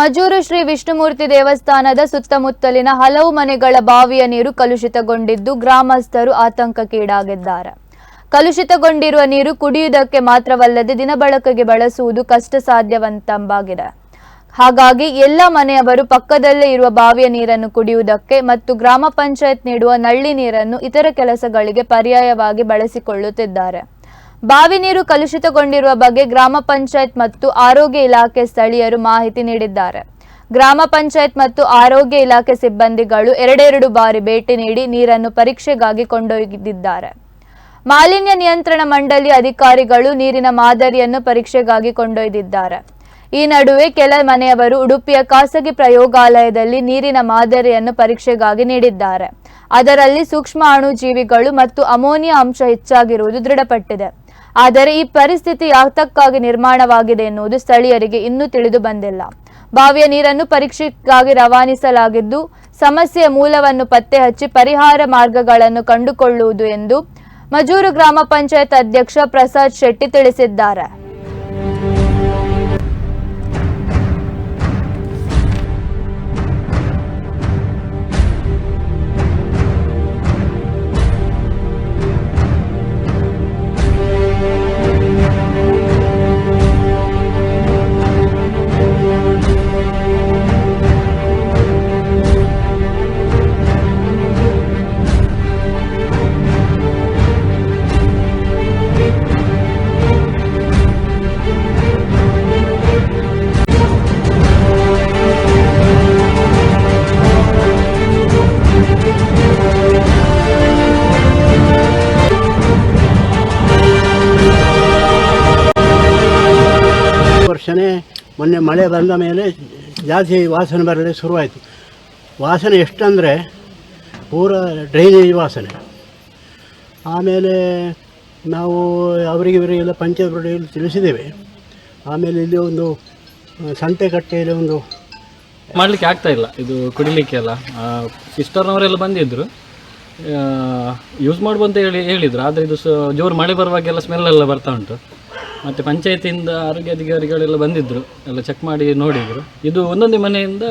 ಮಜೂರು ಶ್ರೀ ವಿಷ್ಣುಮೂರ್ತಿ ದೇವಸ್ಥಾನದ ಸುತ್ತಮುತ್ತಲಿನ ಹಲವು ಮನೆಗಳ ಬಾವಿಯ ನೀರು ಕಲುಷಿತಗೊಂಡಿದ್ದು ಗ್ರಾಮಸ್ಥರು ಆತಂಕಕ್ಕೀಡಾಗಿದ್ದಾರೆ ಕಲುಷಿತಗೊಂಡಿರುವ ನೀರು ಕುಡಿಯುವುದಕ್ಕೆ ಮಾತ್ರವಲ್ಲದೆ ದಿನಬಳಕೆಗೆ ಬಳಸುವುದು ಕಷ್ಟ ಸಾಧ್ಯವಂತಂಬಾಗಿದೆ ಹಾಗಾಗಿ ಎಲ್ಲ ಮನೆಯವರು ಪಕ್ಕದಲ್ಲೇ ಇರುವ ಬಾವಿಯ ನೀರನ್ನು ಕುಡಿಯುವುದಕ್ಕೆ ಮತ್ತು ಗ್ರಾಮ ಪಂಚಾಯತ್ ನೀಡುವ ನಳ್ಳಿ ನೀರನ್ನು ಇತರ ಕೆಲಸಗಳಿಗೆ ಪರ್ಯಾಯವಾಗಿ ಬಳಸಿಕೊಳ್ಳುತ್ತಿದ್ದಾರೆ. ಬಾವಿ ನೀರು ಕಲುಷಿತಗೊಂಡಿರುವ ಬಗ್ಗೆ ಗ್ರಾಮ ಪಂಚಾಯತ್ ಮತ್ತು ಆರೋಗ್ಯ ಇಲಾಖೆ ಸ್ಥಳೀಯರು ಮಾಹಿತಿ ನೀಡಿದ್ದಾರೆ. ಗ್ರಾಮ ಪಂಚಾಯತ್ ಮತ್ತು ಆರೋಗ್ಯ ಇಲಾಖೆ ಸಿಬ್ಬಂದಿಗಳು ಎರಡೆರಡು ಬಾರಿ ಭೇಟಿ ನೀಡಿ ನೀರನ್ನು ಪರೀಕ್ಷೆಗಾಗಿ ಕೊಂಡೊಯ್ದಿದ್ದಾರೆ. ಮಾಲಿನ್ಯ ನಿಯಂತ್ರಣ ಮಂಡಳಿ ಅಧಿಕಾರಿಗಳು ನೀರಿನ ಮಾದರಿಯನ್ನು ಪರೀಕ್ಷೆಗಾಗಿ ಕೊಂಡೊಯ್ದಿದ್ದಾರೆ. ಈ ನಡುವೆ ಕೆಲ ಮನೆಯವರು ಉಡುಪಿಯ ಖಾಸಗಿ ಪ್ರಯೋಗಾಲಯದಲ್ಲಿ ನೀರಿನ ಮಾದರಿಯನ್ನು ಪರೀಕ್ಷೆಗಾಗಿ ನೀಡಿದ್ದಾರೆ. ಅದರಲ್ಲಿ ಸೂಕ್ಷ್ಮ ಅಣುಜೀವಿಗಳು ಮತ್ತು ಅಮೋನಿಯಾ ಅಂಶ ಹೆಚ್ಚಾಗಿರುವುದು ದೃಢಪಟ್ಟಿದೆ. ಆದರೆ ಈ ಪರಿಸ್ಥಿತಿ ಯಾತಕ್ಕಾಗಿ ನಿರ್ಮಾಣವಾಗಿದೆ ಎನ್ನುವುದು ಸ್ಥಳೀಯರಿಗೆ ಇನ್ನೂ ತಿಳಿದು ಬಂದಿಲ್ಲ. ಬಾವಿಯ ನೀರನ್ನು ಪರೀಕ್ಷೆಗಾಗಿ ರವಾನಿಸಲಾಗಿದ್ದು, ಸಮಸ್ಯೆಯ ಮೂಲವನ್ನು ಪತ್ತೆ ಹಚ್ಚಿ ಪರಿಹಾರ ಮಾರ್ಗಗಳನ್ನು ಕಂಡುಕೊಳ್ಳುವುದು ಎಂದು ಮಜೂರು ಗ್ರಾಮ ಪಂಚಾಯತ್ ಅಧ್ಯಕ್ಷ ಪ್ರಸಾದ್ ಶೆಟ್ಟಿ ತಿಳಿಸಿದ್ದಾರೆ. ವರ್ಷನೇ ಮೊನ್ನೆ ಮಳೆ ಬಂದ ಮೇಲೆ ಜಾಸ್ತಿ ವಾಸನೆ ಬರಲಿಕ್ಕೆ ಶುರುವಾಯಿತು. ವಾಸನೆ ಎಷ್ಟಂದರೆ ಪೂರ ಡ್ರೈನೇಜ್ ವಾಸನೆ. ಆಮೇಲೆ ನಾವು ಅವರಿಗೆ ಇವರಿಗೆಲ್ಲ ಪಂಚಾಯತ್ ತಿಳಿಸಿದ್ದೇವೆ. ಆಮೇಲೆ ಇಲ್ಲಿ ಒಂದು ಸಂತೆ ಸಂತೆಕಟ್ಟೆಯಲ್ಲಿ ಒಂದು ಮಾಡಲಿಕ್ಕೆ ಆಗ್ತಾ ಇಲ್ಲ. ಇದು ಕುಡಿಲಿಕ್ಕೆ ಎಲ್ಲ. ಸಿಸ್ಟರ್ನವರೆಲ್ಲ ಬಂದಿದ್ದರು ಯೂಸ್ ಮಾಡ್ಬೋದು ಅಂತ ಹೇಳಿ ಹೇಳಿದರು. ಆದರೆ ಇದು ಜೋರು ಮಳೆ ಬರುವಾಗೆಲ್ಲ ಸ್ಮೆಲ್ ಎಲ್ಲ ಬರ್ತಾ ಉಂಟು. ಮತ್ತು ಪಂಚಾಯತಿಯಿಂದ ಆರೋಗ್ಯ ಅಧಿಕಾರಿಗಳೆಲ್ಲ ಬಂದಿದ್ದರು ಎಲ್ಲ ಚೆಕ್ ಮಾಡಿ ನೋಡಿದರು. ಇದು ಒಂದೊಂದೇ ಮನೆಯಿಂದ